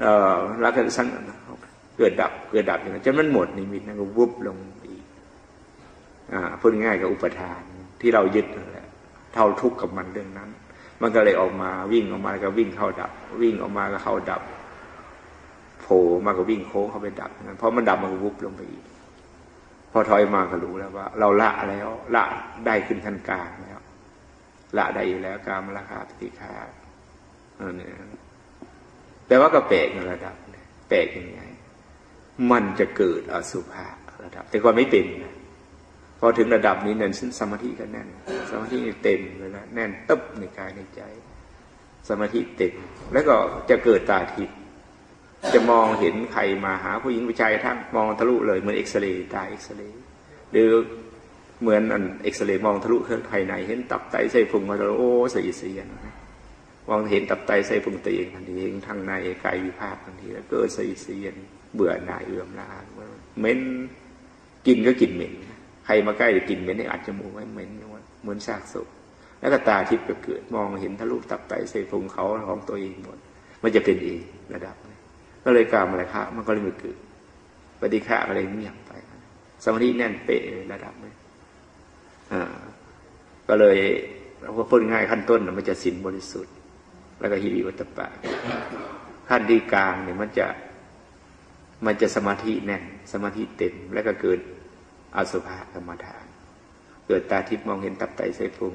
เออแล้วก็สั้นเกิดดับเกิดดับอย่างนั้นจนมันหมดนิมิตนั่นก็วุบลงอีกพูดง่ายกับอุปทานที่เรายึดนั่นแหละเท่าทุกข์กับมันเรื่องนั้น มันก็เลยออกมาวิ่งออกมาก็วิ่งเข้าดับ วิ่งออกมาก็เข้าดับโผล่มาก็วิ่งโค้งเข้าไปดับนั้นเพราะมันดับมันวุบลงไปอีก พอถอยมาก็รู้แล้วว่า เราละแล้วละได้ขึ้นขั้นกลางแล้วละได้อยู่แล้วการมราคาปฏิฆาออเนี่ย แต่ว่าก็แปลกในระดับแปลกยังไง มันจะเกิดอสุภะระดับ แต่ก่อนไม่เป็นนะพอถึงระดับนี้นี่ยสมาธิก็แน่น สมาธิเต็มเลยนะแน่นตึ๊บในกายในใจ สมาธิเต็ม แล้วก็จะเกิดตาทิพย์จะมองเห็นใครมาหาผู้หญิงผู้ชายทั้งมองทะลุเลยเหมือนเอ็กซเรย์ตาเอ็กซเรย์หรือเหมือนอันเอ็กซเรย์มองทะลุเครื่องภายในเห็นตับไตไส้พุงมาแล้วโอ้สีเสียน มองเห็นตับไตไส้พุงตัวเองทันทีเองทางในกายวิภาคทันทีแล้วเกิดสีเสียนเบื่อหน่ายเอื่อมละอาเหม็นกินก็กินเหม็นใครมาใกล้จะกินเหม็นให้อาจจมูกไว้เหม็นเหมือนซากศพแล้วก็ตาทิพย์ก็เกิดมองเห็นทะลุตับไตไส้พุงเขาของตัวเองหมด มันจะเป็นเองระดับ ก็เลยกล่าวมอะไรคะมันก็เลยมือเกิดปฏิฆะอะไรเงียบไปสมาธิแน่นเป๊ะระดับนี้อ่าก็เลยเราพูดง่ายขั้นต้นมันจะสินบริสุทธิ์ แล้วก็ฮิริวัตปะ ขั้นที่กลางเนี่ยมันจะมันจะสมาธิแน่นสมาธิเต็มแล้วก็เกิดอสุภะกรรมฐาน เกิดตาทิพย์มองเห็นตับไตไส้พุง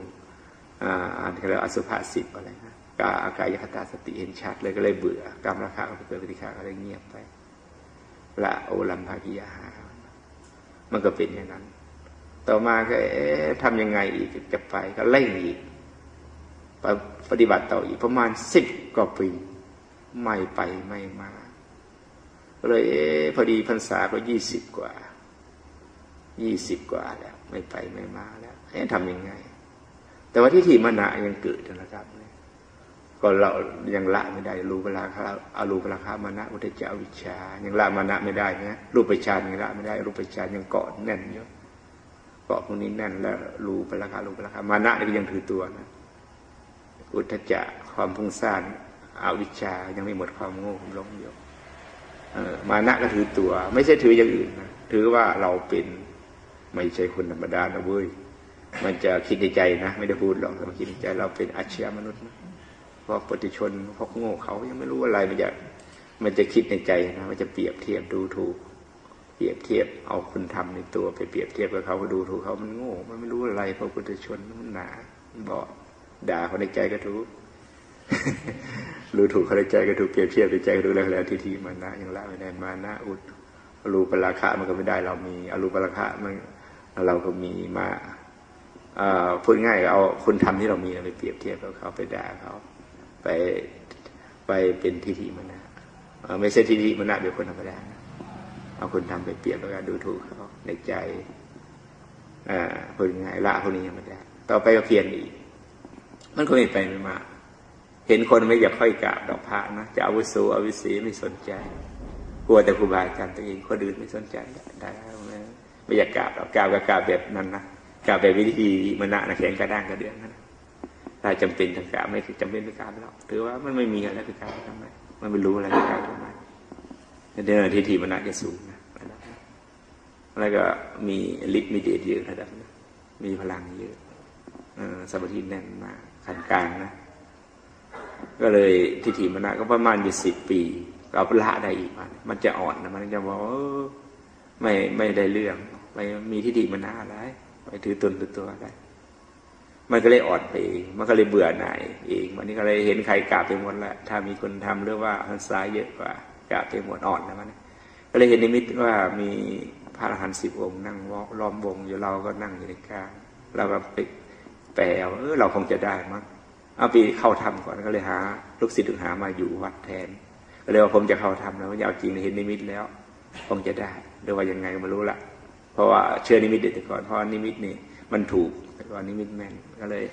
อ่าอันเรียกอสุภะสิบอะไรนะกาอากายคตาสติเห็นชัดเลยก็เลยเบื่อกรรมราคาก็เกิดปฏิฆาก็เลยเงียบไปละโอลัมภากิยาหา มันก็เป็นอย่างนั้น ต่อมาก็เอ๊ะทำยังไงอีกจะไปก็เร่งอีก ปฏิบัติต่ออีกประมาณสิบกว่าปีไม่ไปไม่มาเลยเอพอดีพรรษาก็ยี่สิบกว่ายี่สิบกว่าแล้ว ไม่ไปไม่มาแล้วเอ๊ะทำยังไง แต่ว่าที่ที่มณะยังเกิดนะครับก็เรายังละไม่ได้รูปราคาอารูปราคามานะอุตจาวิชา ยังละมานะไม่ได้นะรูปฌานยังละไม่ได้ รูปฌานยังเกาะแน่นเยอะเกาะพวกนี้แน่นแล้วรูปราคารูปราคามานะนี่ยังถือตัวนะ อุตจะความพุ่งซ่านอาวิชายังไม่หมดความโง่ความหลงอยู่มานะก็ถือตัว ไม่ใช่ถืออย่างอื่นนะถือว่าเราเป็นไม่ใช่คนธรรมดานะเว้ยมันจะคิดในใจนะ ไม่ได้พูดหรอกแต่มันคิดในใจเราเป็นอาชีพมนุษย์นะพวกปฏิชนพวกโง่เขายังไม่รู้อะไรมันจะมันจะคิดในใจนะมันจะเปรียบเทียบดูถูก เปรียบเทียบเอาคุณทำในตัวไปเปรียบเทียบกับเขาก็ดูถูกเขามันโง่ มันไม่รู้อะไรพวกปฏิชนมันหนาบอก ด่าเขาในใจก็ถูกรู้ถูกเขาในใจก็ถูกเปรียบเทียบในใจก็ถูกแล้วแล้วทีทีมานะยังละไม่ได้มานะอุดอรูปราคะมันก็ไม่ได้ เรามีอรูปราคะมันเราก็มีมาพูดง่ายเอาคุณทำที่เรามีไปเปรียบเทียบกับเขาไปด่าเขาไปไปเป็นทิฏฐิมนะไม่ใช่ทิฏฐิมนะเป็นคนธรรมดาเอาคนทำไปเปรียบแล้วก็ดูถูกเขาในใจอ่าพูดง่ายละพวกนี้ยังไม่ได้ต่อไปก็เพียรอีก มันก็ไม่ไปไม่มา เห็นคนไม่อยากค่อยกราบดอกพระนะจะอาวุโสอาวิสีไม่สนใจ กลัวแต่ครูบาอาจารย์ตัวเองคนอื่นไม่สนใจได้ไม่อยากกราบดอกกราบก็กราบแบบนั้นนะกราบแบบวิธีมณะนะแข็งกระด้างกระเดื่องนะถ้าจำเป็นทางการไม่จำเป็นทางการหรอกถือว่ามันไม่มีอะไรเป็นการทำไมมันไม่รู้อะไรเป็นการทำไมเดินทีทีมันอาจะสูงนะแล้วก็มีฤทธิ์มีเดชเยอะระดับนะมีพลังเยอะสมาธิแน่นมาก ขันกลางนะ ก็เลยทิฏฐิมณะก็ประมาณอยู่สิบปีเราละได้อีกมันมันจะอ่อนนะมันจะบอกไม่ไม่ได้เรื่องไม่มีทิฏฐิมณะอะไรไปถือตนถือตัวอะไรมันก็เลยอ่อนไปเอง มันก็เลยเบื่อหน่ายเองวันนี้ก็เลยเห็นใครกราบไปหมดแล้วถ้ามีคนทำหรือว่าหันซ้ายเยอะกว่ากราบไปหมดอ่อนนะมันก็เลยเห็นนิมิตว่ามีพระอรหันต์สิบองค์นั่งล้อมวงอยู่เราก็นั่งอยู่ในกลางเราก็ไป แปลเออเราคงจะได้มั้งเอาปีเข้าทำก่อนก็เลยหา ลูกศิษย์ถึงหามาอยู่วัดแทนก็เลยว่าผมจะเข้าทำแล้วว่าเอาจริงเห็นนิมิตแล้ว คงจะได้หรือว่ายังไงก็ไม่รู้ละเพราะว่าเชื่อนิมิตเด็ดก่อนเพราะนิมิตนี่มันถูกแต่ก่อนนิมิตแม่นก็เลย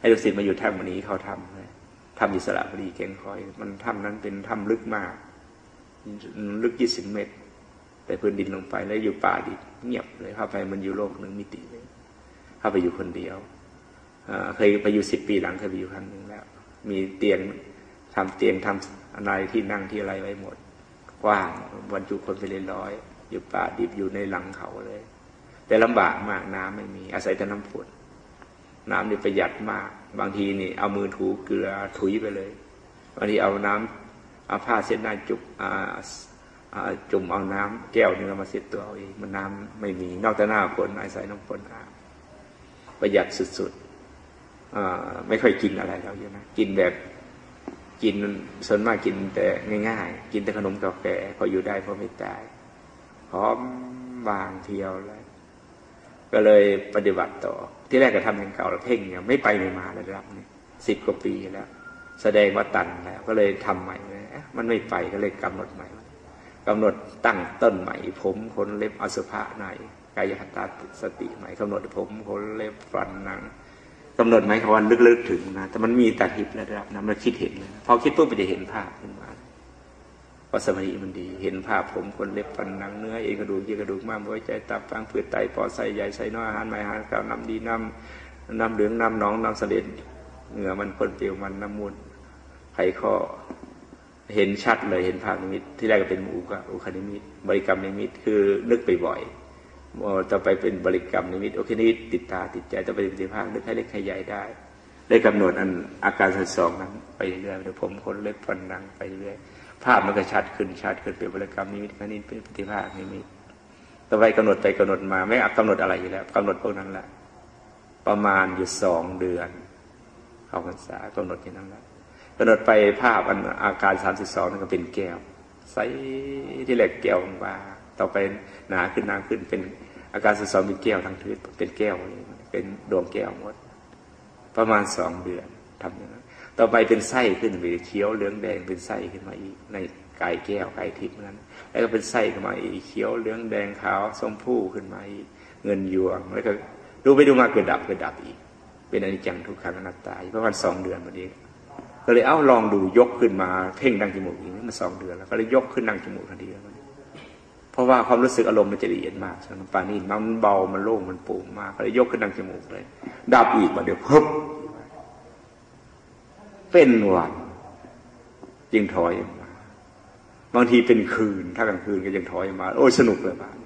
ให้ลูกศิษย์มาอยู่ถ้ำวันนี้เขาทำเลยทำอิสระพอดีเก่งคอย มันถ้ำนั้นเป็นถ้ำลึกมาก ลึกยี่สิบเมตร แต่พื้นดินลงไปแล้วอยู่ป่าดิบเงียบเลยเข้าไปมันอยู่โลกหนึ่งมิติเลย เข้าไปอยู่คนเดียว เคยไปอยู่สิบปีหลังเคยไปอยู่ครั้งหนึ่งแล้ว มีเตียงทำเตียงทอะไรที่นั่งที่อะไรไว้หมด กว้างบรรจุคนไปเลยร้อย อยู่ป่าดิบอยู่ในหลังเขาเลย แต่ลำบากมากน้ำไม่มี อาศัยแต่น้ำฝนน้ำนี่ประหยัดมาก บางทีนี่เอามือถูเกลือถุยไปเลยบางทีเอาน้ำเอาผ้าเช็ดหน้าจุกจุ่มเอาน้ำแก้วนึงมาเช็ดตัวเอาเองมันน้ำไม่มี นอกจากหน้าฝนอาศัยน้ำฝนอาประหยัดสุดๆ ไม่ค่อยกินอะไรแล้วใช่ไหมกินแบบกินส่วนมากกินแต่ง่ายๆ กินแต่ขนมกาแฟพออยู่ได้พอไม่ตายพร้อมบางเที่ยวเลยก็เลยปฏิบัติต่อ ที่แรกก็ทำอย่างเก่าแล้วเพ่งเนี่ยไม่ไปไม่มาระดับนี้สิบกว่าปีแล้ว แสดงว่าตันแล้ว ก็เลยทำใหม่เลยมันไม่ไปก็เลยกำหนดใหม่กำหนดตั้งต้นใหม่ ผมขนเล็บอสุภะในกายคตตาสติใหม่กำหนดผมขนเล็บฟันหนัง กำหนดไหมคำว่าลึกๆถึงนะแต่มันมีตัดหิบระดับนะมันคิดเห็นพอคิดปุ๊บมันจะเห็นภาพขึ้นมาเพราะสมาธิมันดี เห็นภาพผมคนเล็บฟันหนังเนื้อเองกระดูกเยื่อกระดูกม้ามหัวใจตับฟังผืดไตปอดไส้ใหญ่ไส้น้อยอาหารใหม่อาหารเก่าน้ำดีน้ำน้ำเหลืองน้ำน้องน้ำเสด็จเหงื่อมันพ่นเปลวมันน้ำมูลไขข้อเห็นชัดเลยเห็นภาพนิมิตที่แรกก็เป็นอุกะอุคนิมิตบริกรรมนิมิตคือนึกไปบ่อย ต่อไปเป็นบริกรรมนิมิต โอเคนี้ติดตาติดใจต่อไปปฏิภาคนึกให้เล็กให้ใหญ่ได้ ได้กำหนดอันอาการสัสองนั้นไปเรื่อยเดี๋ยวผมคนเล็บฟันนังไปเรื่อยภาพมันก็ชัดขึ้นชัดขึ้นเป็นบริกรรมนิมิตคนี้เป็นปฏิภาคนิมิตต่อไปกำหนดไปกำหนดมาไม่อักกำหนดอะไรอยู่แล้วกำหนดพวกนั้นแหละประมาณอยู่สองเดือนเข้าพรรษากำหนดอย่างนั้นแหละกำหนดไปภาพอันอาการสามสิบสองนั่นก็เป็นแก้วใสที่แหลกแก้วมา ต่อไปหนาขึ้นหนาขึ้นเป็นอาการสิบสองเป็นแก้วทั้งทืดเป็นแก้วเป็นดวงแก้วหมด ประมาณสองเดือนทำอย่างนั้นต่อไปเป็นไส้ขึ้นไปเขียวเหลืองแดงเป็นไส้ขึ้นมาอีกในไก่แก้วไก่ทิพย์นั้น แล้วก็เป็นไส้ขึ้นมาอีกเขียวเหลืองแดงขาวส้มผู้ขึ้นมาอีกเงินยวงแล้วก็ดูไปดูมาเกิดดับเกิดดับอีก เป็นอนิจจังทุกขังอนัตตาประมาณสองเดือนพอดีก็เลยเอ้าลองดูยกขึ้นมาเพ่งดังจมูกอีกมันสองเดือนแล้วก็เลยยกขึ้นดังจมูกทันทีแล้ว เพราะว่าความรู้สึกอารมณ์มันจะละเอียดมากสำหรับปานี่มันเบามันโล่งมันโปร่งมากก็เลยยกขึ้นดังจมูกเลยดับอีกมาเดี๋ยวพึบเป็นวันยิงถอยมา บางทีเป็นคืน ถ้ากลางคืนก็ยังถอยมา โอ้ยสนุกเลยบ้าน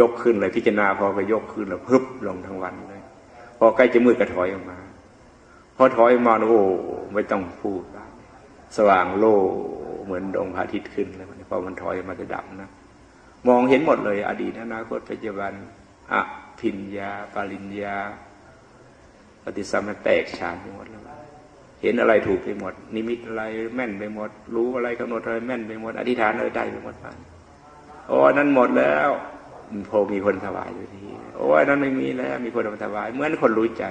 ยกขึ้นเลยพิจารณาพอก็ยกขึ้นแล้วพึบลงทั้งวันเลย พอใกล้จะมืดก็ถอยออกมา พอถอยมาโอ้ไม่ต้องพูดสว่างโล่เหมือนดวงพระอาทิตย์ขึ้นเลยพอมันถอยมาจะดับนะ มองเห็นหมดเลย อดีตอนาคตปัจจุบันอภิญญา ปริญญา ปฏิสัมพันธ์แตกฉานไปหมดแล้วเห็นอะไรถูกไปหมด นิมิตอะไรแม่นไปหมด รู้อะไรกำหนดอะไรแม่นไปหมด อธิษฐานอะไรได้ไปหมดไปโอ้นั้นหมดแล้วพอมีคนถวายอยู่ทีโอ้นั้นไม่มีแล้ว มีคนเอามาถวายเหมือนคนรู้ใจ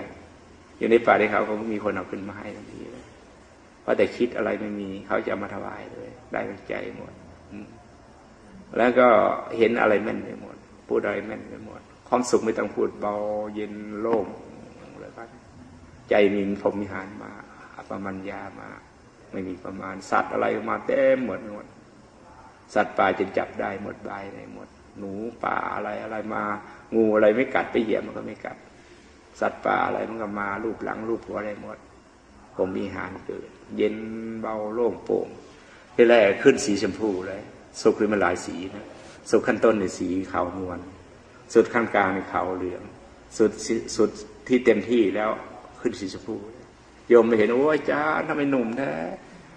อยู่ในป่าที่เขาเขามีคนเอาขึ้นมาให้ทันทีเลยเพราะแต่คิดอะไรไม่มี เขาจะมาถวายเลย ได้ใจหมด แล้วก็เห็นอะไรแม่นไปหมด พูดอะไรแม่นไปหมด ความสุขไม่ต้องพูดเบาเย็นโล่งอะไรบ้างใจมีพรมมิหารมาประมัญญามา ไม่มีประมาณสัตว์อะไรมาเต็มหมดหมด สัตว์ป่าจะจับได้หมดใบในหมด หนูป่าอะไรอะไรมา งูอะไรไม่กัดไปเหยียบมันก็ไม่กัด สัตว์ป่าอะไรมันก็มารูปหลังรูปหัวอะไรหมดผมมีหารเกิด เย็นเบาโล่งโปร่งที่แรกขึ้นสีชมพูเลย สุขคือมันหลายสีนะสุขขั้นต้นในสีขาวนวลสุดขั้นกลางในขาวเหลืองสุดสุดที่เต็มที่แล้วขึ้นสีชมพูโยมไม่เห็นโอ้ยจ้าทำไมหนุ่มแท้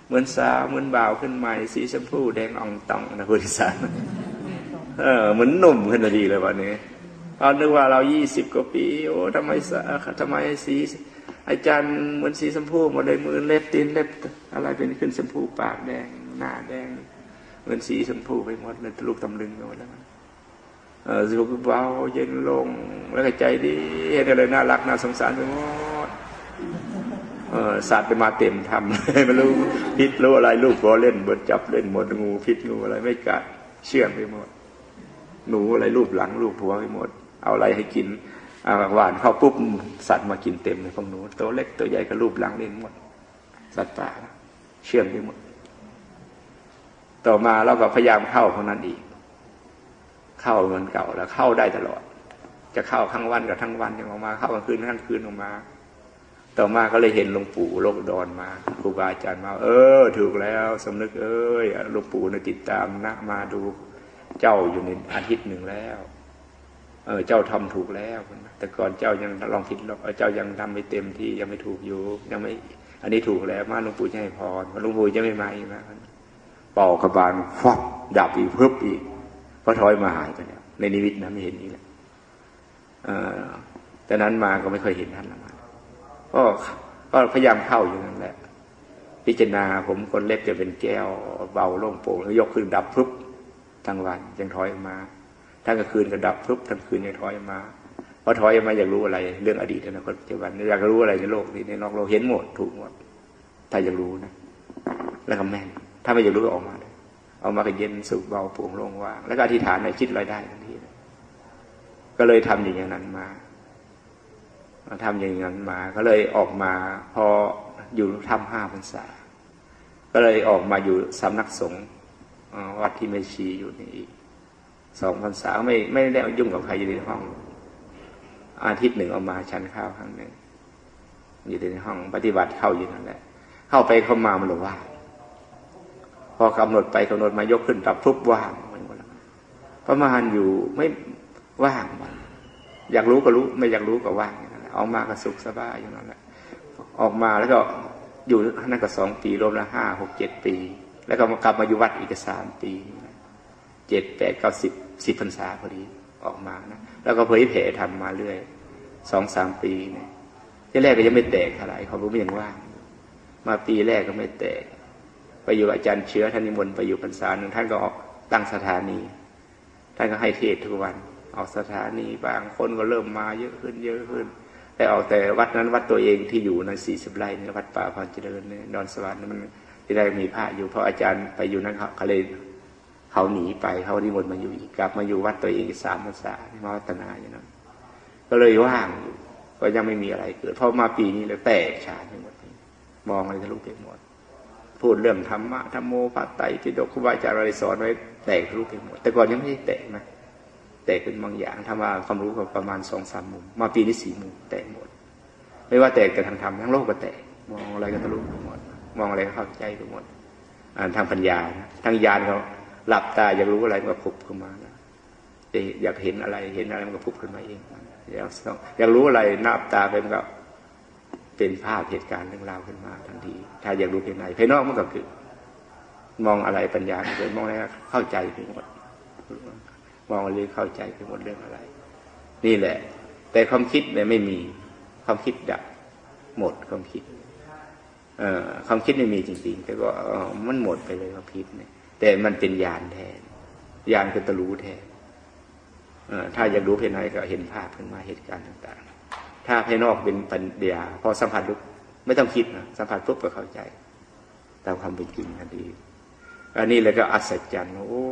เหมือนสาวเหมือนบ่าวขึ้นใหม่สีชมพูแดงอ่องตองนะพุทธิสารเออเหมือนหนุ่มขึ้นาดีเลยวันนี้เรานึกว่าเรายี่สิบกว่าปีโอ้ทำไมสาทำไมสีอาจารย์เหมือนสีชมพูหมดเลยมือเล็บตีนเล็บอะไรเป็นขึ้นชมพูปากแดงหน้าแดง เหมือนสีชมพูไปหมดเลยทะลุตำลึงไปหมดแล้วเออสุขเบาเย็นลงแล้วก็ใจดีเห็นอะไรน่ารักน่าสงสารไปหมดสัตว์ไปมาเต็มทำเลยไม่รู้พิษรู้อะไรลูกก็เล่นเบิดจับเล่นหมดงูพิษงูอะไรไม่กัดเชื่องไปหมด หนูอะไรรูปหลังรูปหัวไปหมด เอาอะไรให้กินอาหวานเข้าปุ๊บสัตว์มากินเต็มเลยพวกหนูตัวเล็กตัวใหญ่ก็รูปหลังเล่นหมด สัตว์ป่าเชื่องไปหมด ต่อมาเราก็พยายามเข้าพวกนั้นอีก เข้าเหมือนเก่าแล้วเข้าได้ตลอด จะเข้าทั้งวันกับทั้งวันยังออกมา เข้ากลางคืนทั้งคืนออกมา ต่อมาก็เลยเห็นหลวงปู่โลกดอนมาครูบาอาจารย์มา เออ ถูกแล้วสำนึกเอ้ยหลวงปู่นะติดตามนะมาดูเจ้าอยู่ในอาทิตย์หนึ่งแล้ว เออ เจ้าทำถูกแล้วแต่ก่อนเจ้ายังลองผิดเจ้ายังทำไม่เต็มที่ยังไม่ถูกอยู่ยังไม่ อันนี้ถูกแล้วมาหลวงปู่จะให้พรหลวงปู่จะไม่มาอีกนะ เป่ากระบาลฟับดับอีกเพิ่มอีกพอถอยมาหายไปแล้วในนิวิตนะไม่เห็นนี้แหละอแต่นั้นมาก็ไม่เคยเห็นท่านละมาก็ก็พยายามเข้าอยู่นั่นแหละ พิจารณาผมคนเล็บจะเป็นแก้วเบาโล่งโปร่งแล้วยกขึ้นดับปุ๊บทั้งวันยังถอยมาทั้งกลางคืนก็ดับปุ๊บทั้งคืนยังถอยมาพอถอยมาอยากรู้อะไร เรื่องอดีตอนาคตปัจจุบันอยากรู้อะไรในโลกนี้ในนอกโลกเห็นหมดถูกหมดถ้าอยากรู้นะ แล้วก็แม่น ถ้าไม่อยากรู้ก็ออกมาเลยเอามาก็เย็นสุขเบาโปร่งโล่งว่างแล้วก็อธิษฐานในคิดอะไรได้ทันทีก็เลยทำอย่างนั้นมาทำอย่างนั้นมา ก็เลยออกมาพออยู่ทำห้าพรรษา ก็เลยออกมาอยู่สำนักสงฆ์วัดที่ไม่ชีอยู่นี่อีกสองพรรษาไม่ไม่ได้ยุ่งกับใครอยู่ในห้อง อาทิตย์หนึ่งเอามาชันข้าวครั้งหนึ่งอยู่ในห้องปฏิบัติเข้าอยู่นั่นแหละ เข้าไปเข้ามามันหลว่า พอกำหนดไปกำหนดมายกขึ้นตับทุบว่างมันหมดแล้วประมาณอยู่ไม่ว่างมันอยากรู้ก็รู้ไม่อยากรู้ก็ว่างออกมาก็สุขสบายอย่างนั้นแหละออกมาแล้วก็อยู่นั่นก็สองปีรวมแล้วห้าหกเจ็ดปี แล้วก็กลับมาอยู่วัดอีกสามปีเจ็ดแปดเก้าสิบสิบพรรษาพอดีออกมานะแล้วก็เผยแผ่ทำมาเรื่อยสองสามปีเนี่ยที่แรกก็ยังไม่แตกอะไรเขารู้ไม่ยังว่างมาปีแรกก็ไม่แตก ไปอยู่อาจารย์เชื้อท่านนิมนต์ไปอยู่พรรษาหนึ่งท่านก็ออกตั้งสถานี ท่านก็ให้เทศทุกวัน ออกสถานีบางคนก็เริ่มมาเยอะขึ้นเยอะขึ้น แต่ออกแต่วัดนั้นวัดตัวเองที่อยู่ในสี่สิบไร่เนี่วัดป่าพรเจริญเนี่ยดอนสวรรค์มันที่ได้มีพระอยู่เพราะอาจารย์ไปอยู่นั้นเขาเลยเขาหนีไปเขาที่มนมาอยู่อีกกลับมาอยู่วัดตัวเองสามภาษาที่มาวัฒนาอย่างนั้นก็เลยว่างก็ยังไม่มีอะไรเกิดพอมาปีนี้เลยแตกฉานไปหมดมองอะไรทะลุไปหมด พูดเรื่องธรรมะธรรมโมปัตไตที่ดกครูบาอาจารย์อะไรสอนไว้แตกทะลุไปหมดแต่ก่อนยังไม่ได้แตกนะแตกเป็นบางอย่างถ้าว่าความรู้ประมาณสองสามมุม มาปีนี้สี่มุมแตกหมด ไม่ว่าแตกแต่ทางธรรมทั้งโลกก็แตกมองอะไรก็ทะลุไปหมด มองอะไรก็เข้าใจไปหมดทางปัญญาทางญาณเขาหลับตาอยากรู้อะไรมันก็พุบขึ้นมาอยากเห็นอะไรเห็นอะไรมันก็พุบขึ้นมาเองอยากอยากรู้อะไรนับตาไปมันก็ เป็นภาพเหตุการณ์เรื่องราวขึ้นมาทันที ถ้าอยากรู้เพียงไหนภายนอกมันก็คือ มองอะไรปัญญาเลยมองอะไรเข้าใจไปหมดมองอะไรเข้าใจไปหมดเรื่องอะไร นี่แหละ แต่ความคิดเนี่ยไม่มีความคิดดับหมดความคิด เอ่อความคิดไม่มีจริง ๆ แต่ก็มันหมดไปเลยความคิดเนี่ย แต่มันเป็นญาณแทนญาณคือตะรู้แทนถ้าอยากรู้ภายในก็เห็นภาพขึ้นมาเหตุการณ์ต่างๆ ถ้าภายนอกเป็นปัญญาพอสัมผัสลุกไม่ต้องคิดนะสัมผัสปุ๊บก็เข้าใจ ตามความเป็นจริงทันทีอันนี้เลยก็อัศจรรย์โอ้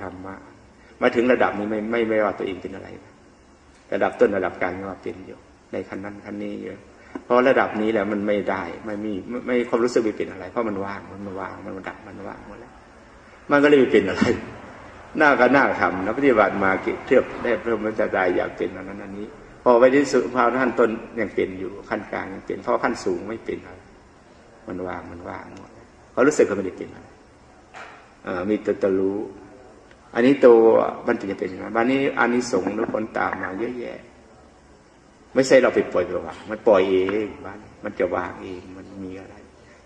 ธรรมะมาถึงระดับนี้ไม่ไม่ไม่ว่าตัวเองเป็นอะไร ระดับต้นระดับกลางก็เป็นอยู่ในขั้นนั้นขั้นนี้เยอะเพราะระดับนี้แหละมันไม่ได้ไม่มีไม่ความรู้สึกไม่เป็นอะไร เพราะมันว่างมันมันว่างมันดับมันว่างหมดแล้วมันก็เลยไม่เป็นอะไรหน้าก็หน้าทำนะปฏิบัติมาเทียบได้เพิ่มมันจะได้อยากเป็นอันนั้นอันนี้ อไปที่สุดพาวขั้นต้นยังเป็นอยู่ขั้นกลางยังเป็นเพราะขั้นสูงไม่เป็นอะไรมันว่างมันว่างหมดเขารู้สึกเขาไม่ได้เป็นอะไรมีตัวตรู้ อันนี้ตัวมันจะเป็นยังไงบ้านนี้อันนี้สงหรือผลตามมาเยอะแยะ ไม่ใช่เราไปปล่อยไปวางมันปล่อยเองบ้านมันจะวางเองมันมีอะไร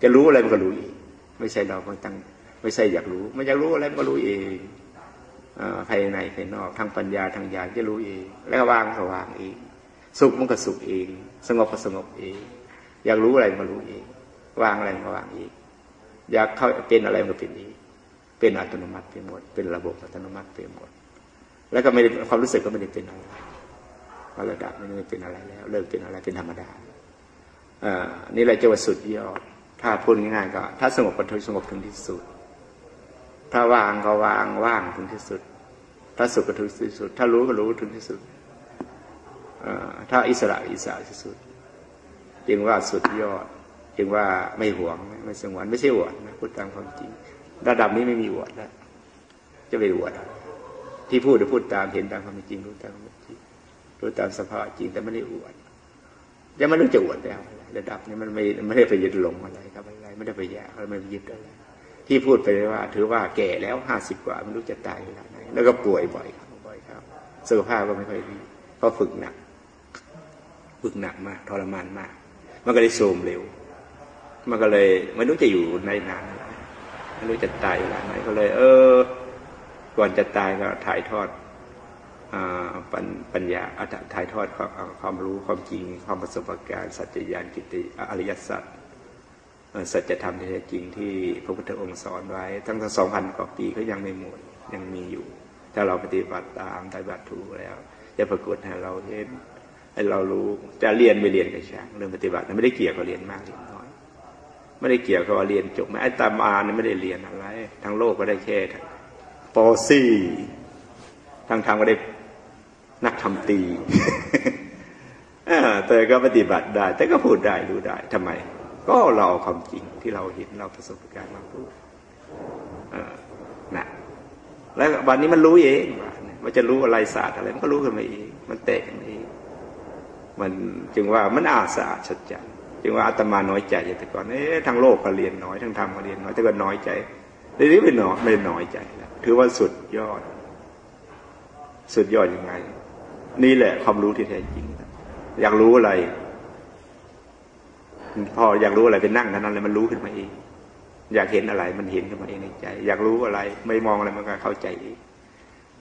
จะรู้อะไรมันก็รู้เองไม่ใช่เราไม่ตั้ง ไม่ใช่อยากรู้ มันอยากรู้อะไรมันก็รู้เองภายในภายนอกทางปัญญาทางญาณจะรู้เอง แล้ววางก็วางเอง สุขมันก็สุขเอง สงบก็สงบเอง อยากรู้อะไรมันรู้เอง วางอะไรมันก็วางเอง อยากเข้าเป็นอะไรมันก็เป็นเองเป็นอัตโนมัติไปหมด เป็นระบบอัตโนมัติไปหมด แล้วก็ไม่ได้ความรู้สึกก็ไม่ได้เป็นอะไรระดับไม่ได้เป็นอะไรแล้ว เลิกเป็นอะไรเป็นธรรมดาอ่านี่แหละจะว่าสุดยอดถ้าพูดง่ายๆก็ ถ้าสงบก็ถึงสงบถึงที่สุด ถ้าวางก็วางว่างถึงที่สุด ถ้าสุขก็ถึงที่สุด ถ้ารู้ก็รู้ถึงที่สุด ถ้าอิสระอิสระที่สุดจึงว่าสุดยอด จึงว่าไม่หวงไม่สงวนไม่ใช่หวงนะพูดตามความจริง ระดับนี้ไม่มีอวดแล้วจะไปอวดที่พูดจะพูดตามเห็นตามความจริงรู้ตามความจริงรู้ตามสภาพจริงแต่ไม่ได้อวดยังไม่รู้จะอวดแล้วระดับนี้มันไม่ไม่ได้ไปยึดหลงอะไรครับอะไรไม่ได้ไปแย่อะไรไม่ไปยึดอะไรที่พูดไปว่า ถือว่าแก่แล้วห้าสิบกว่าไม่รู้จะตายเวลาไหนแล้วก็ป่วยบ่อยครับบ่อยครับสุขภาพก็ไม่ค่อยดีเพราะฝึกหนัก ฝึกหนักมากทรมานมาก มันก็เลยโทมเร็ว มันก็เลยไม่รู้จะอยู่ในนานไม่รู้จะตายเวลาไหนก็เลย เออ ก่อนจะตายก็ถ่ายทอดปัญญาถ่ายทอดความรู้ความจริงความประสบการณ์สัจญานกิติอริยสัจสัจธรรมที่แท้จริงที่พระพุทธองค์สอนไว้ ทั้งสองพันกว่าปีก็ยังไม่หมดยังมีอยู่ ถ้าเราปฏิบัติตามปฏิบัติถูกแล้ว จะปรากฏให้เราเห็น ให้เรารู้จะเรียนไม่เรียนก็ช่างเรื่องปฏิบัติไม่ได้เกี่ยวกับเรียนมากเรียนน้อย ไม่ได้เกี่ยวกับว่าเรียนจบไหมไอ้ตามาเนี่ยไม่ได้เรียนอะไรทั้งโลกก็ได้แค่ปสี่ทั้งทางก็ได้นักทำตีแต่ก็ปฏิบัติได้ แต่ก็พูดได้รู้ได้ทำไม ก็เราความจริงที่เราเห็นเราประสบการณ์มาพูดนะแล้ววันนี้มันรู้เองว่าจะรู้อะไรศาสตร์อะไรมันก็รู้ขึ้นมาเองมันแตกกันเอง มันจึงว่ามันอาสาชัดจังจึงว่าอาตมาน้อยใจแต่ก่อนเอ๊ะทั้งโลกก็เรียนน้อยทั้งธรรมก็เรียนน้อยแต่ก็น้อยใจเดี๋ยวนี้ไม่น้อยไม่น้อยใจแล้วถือว่าสุดยอด สุดยอดยังไง นี่แหละความรู้ที่แท้จริงอยากรู้อะไร พออยากรู้อะไรไปนั่งนั้นเลยมันรู้ขึ้นมาเองอยากเห็นอะไรมันเห็นขึ้นมาเองในใจ อยากรู้อะไร ไม่มองอะไรมันก็เข้าใจเอง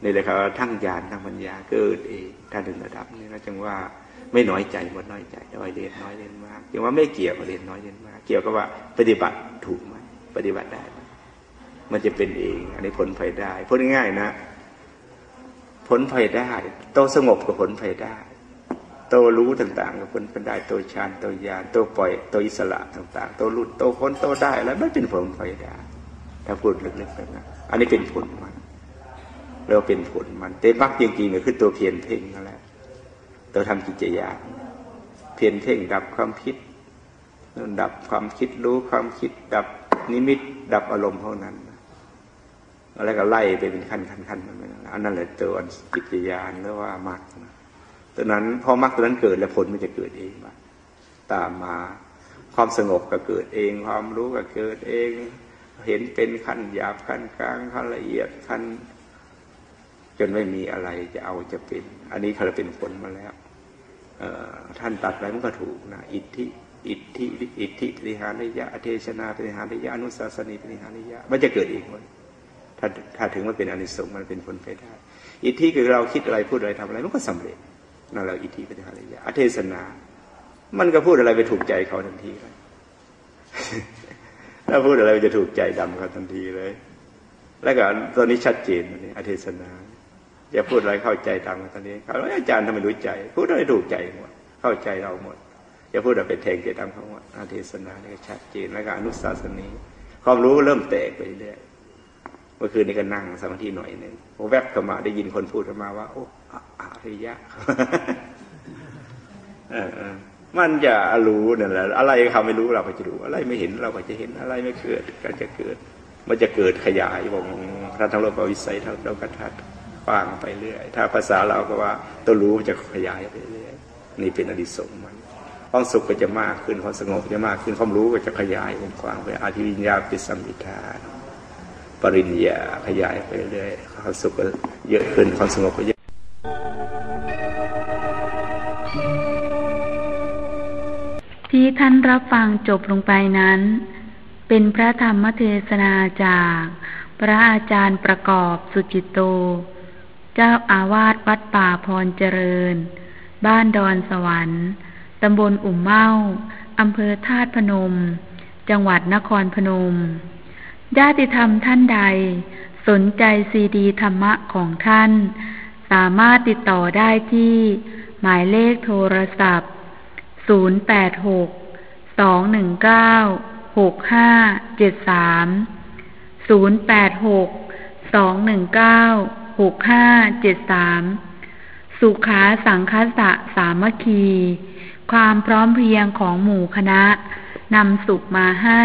นี่เลยครับทั้งญาณทั้งปัญญาเกิดเองถ้าถึงระดับนี้นะจังว่า ไม่น้อยใจหมดน้อยใจน้อยเรียนน้อยเรียนมากจังว่าไม่เกี่ยวกับเรียนน้อยเรียนมาก เกี่ยวกับว่าปฏิบัติถูกไหมปฏิบัติได้มันจะเป็นเอง อันนี้ผลไฟได้พูดง่ายๆนะ ผลภัยได้ โตสงบกับผลภัยได้ โตรู้ต่างๆ กับผลภัยได้โตฌานโตญาณโตปล่อยโตอิสระต่าง ๆ โตหลุดโตพ้นโตได้แล้วไม่เป็นผลภัยได้ถ้าพูดลึกๆไปนะอันนี้เป็นผลมันเราเป็นผลมันเต็มักจริงๆก็คือตัวเพียรเพ่งนั่นแห ละตัวทำกิจยาเพียรเพ่งดับความคิดดับความคิดรู้ความคิด ดับนิมิต ดับอารมณ์เท่านั้นแล้วก็ไล่ไปเป็นขั้นขั้นขั้นอันนั้นแหละตัวจิตญาณหรือว่ามรรคตัวนั้นพอมรรคตัวนั้นเกิดแล้วผลมันจะเกิดเองมาตามมาความสงบก็เกิดเอง ความรู้ก็เกิดเอง เห็นเป็นขั้นหยาบขั้นกลางขั้นละเอียดขั้นจนไม่มีอะไรจะเอาจะเป็น อันนี้เขาเป็นผลมาแล้ว ท่านตัดไว้มันก็ถูกนะอิทธิอิทธิอิทธิปริหาริยะอเทชนาปริหาริยะอนุสาสนีปริหาริยะมันจะเกิดเองหมดถ้าถ้าถึงว่าเป็นอนิสงส์มันเป็นผลไปได้ อิทธิคือเราคิดอะไรพูดอะไรทำอะไรมันก็สำเร็จนั่นเราอิทธิป็นอะไรอย่าอเทศนา มันก็พูดอะไรไปถูกใจเขาทันทีเลยถ้าพูดอะไรจะถูกใจดำเขาทันทีเลย แล้วก็ตอนนี้ชัดเจนนี่อเทศนา อย่าพูดอะไรเข้าใจดำตอนนี้เขาอาจารย์ทำไมรู้ใจ พูดอะไรถูกใจหมดเข้าใจเราหมดอย่าพูดอะไรเป็นแทงใจดำเขาหมดอเทศนานี่ก็ชัดเจนแล้วก็อนุสาสนีความรู้เริ่มแตกไปเรื่อยเมื่อคืนนี้ก็นั่งสมาธิหน่อยหนึ่งพอแวบเข้ามาได้ยินคนพูดเข้ามาว่า โอ้อาริยะมันจะรู้นั่นแหละอะไรเขาไม่รู้เราก็จะรู้ อะไรไม่เห็นเราก็จะเห็นอะไรไม่เกิดก็จะเกิด มันจะเกิดขยายของพระธรรมโลกวิสัยเท่าเรากระทัด ฟังไปเรื่อย ถ้าภาษาเราก็ว่าตัวรู้จะขยายไปเรื่อยนี่เป็นอดิสงมันความสุขก็จะมากขึ้นความสงบจะมากขึ้นความรู้ก็จะขยายวงกว้างไปอาทิวิญญาปิสัมมิทานปริญญาขยายไปเรื่อยความสุขก็เยอะขึ้นความสงบก็เยอะที่ท่านรับฟังจบลงไปนั้น เป็นพระธรรมเทศนาจาก พระอาจารย์ประกอบสุจิตโต เจ้าอาวาสวัดป่าพรเจริญ บ้านดอนสวรรค์ตำบลอุ่มเมาอำเภอธาตุพนม จังหวัดนครพนม ญาติธรรมท่านใด สนใจซีดีธรรมะของท่าน สามารถติดต่อได้ที่ หมายเลขโทรศัพท์ 086 219 6573 086 219 6573สุขาสังคสะสามัคคี ความพร้อมเพรียงของหมู่คณะนำสุขมาให้